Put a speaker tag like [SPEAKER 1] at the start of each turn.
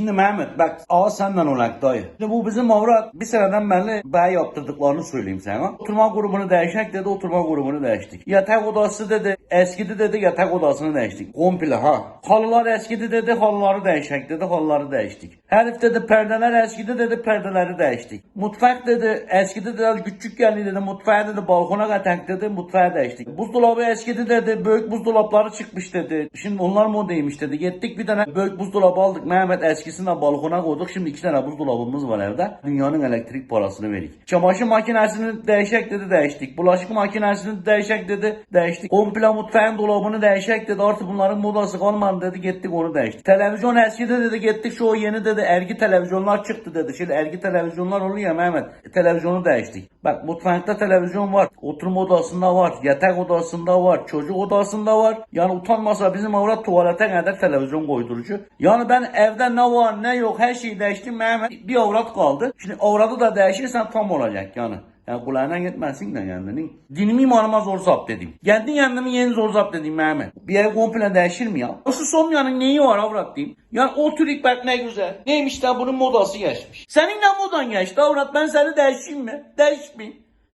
[SPEAKER 1] Şimdi Mehmet bak ağa senden olak dayı. Şimdi bu bizim avrat bir seneden beri bey yaptırdıklarını söyleyeyim sana. Oturma grubunu değişik dedi oturma grubunu değiştik. Yatak odası dedi eskidi dedi yatak odasını değiştik. Komple ha. Halılar eskidi dedi halıları değişik dedi halıları değiştik. Herif dedi perdeler eskidi dedi perdeleri değiştik. Mutfak dedi eskidi dedi küçük geldi dedi mutfağı dedi balkona katak dedi mutfağı değiştik. Buzdolabı eskidi dedi büyük buzdolapları çıkmış dedi. Şimdi onlar modaymış dedi. Gittik bir tane büyük buzdolabı aldık. Mehmet eskisini de balkona koyduk. Şimdi iki tane buzdolabımız var evde. Dünyanın elektrik parasını verik. Çamaşır makinesini değişik dedi değiştik. Bulaşık makinesini değişik dedi değiştik. Komple mutfağın dolabını değişik dedi. Artık bunların modası kalmadı dedi. Gittik onu değiştik. Televizyon eskidi dedi. Gittik şu yeni dedi. Ergi televizyonlar çıktı dedi. Şimdi ergi televizyonlar oluyor Mehmet. E, Televizyonu değiştik. Bak mutfakta televizyon var. Oturma odasında var. Yatak odasında var. Çocuk odasında var. Yani utanmasa bizim avrat tuvalete kadar televizyon koydurucu. Yani ben evde ne var ne yok her şeyi değiştim Mehmet. Bir avrat kaldı. Şimdi avratı da değişirsen tam olacak yani. Yani kulağına gitmesin de kendini. Dinimi imanıma zor zapt dedim. Kendi kendimi yeni zor zapt dedim Mehmet. Bir ev komple değişir mi ya? Şu Somya'nın neyi var avrat diyeyim. Yani o türik bak ne güzel. Neymiş de bunun modası geçmiş. Senin de modan geçti avrat ben seni değişeyim mi? Değişmeyeyim.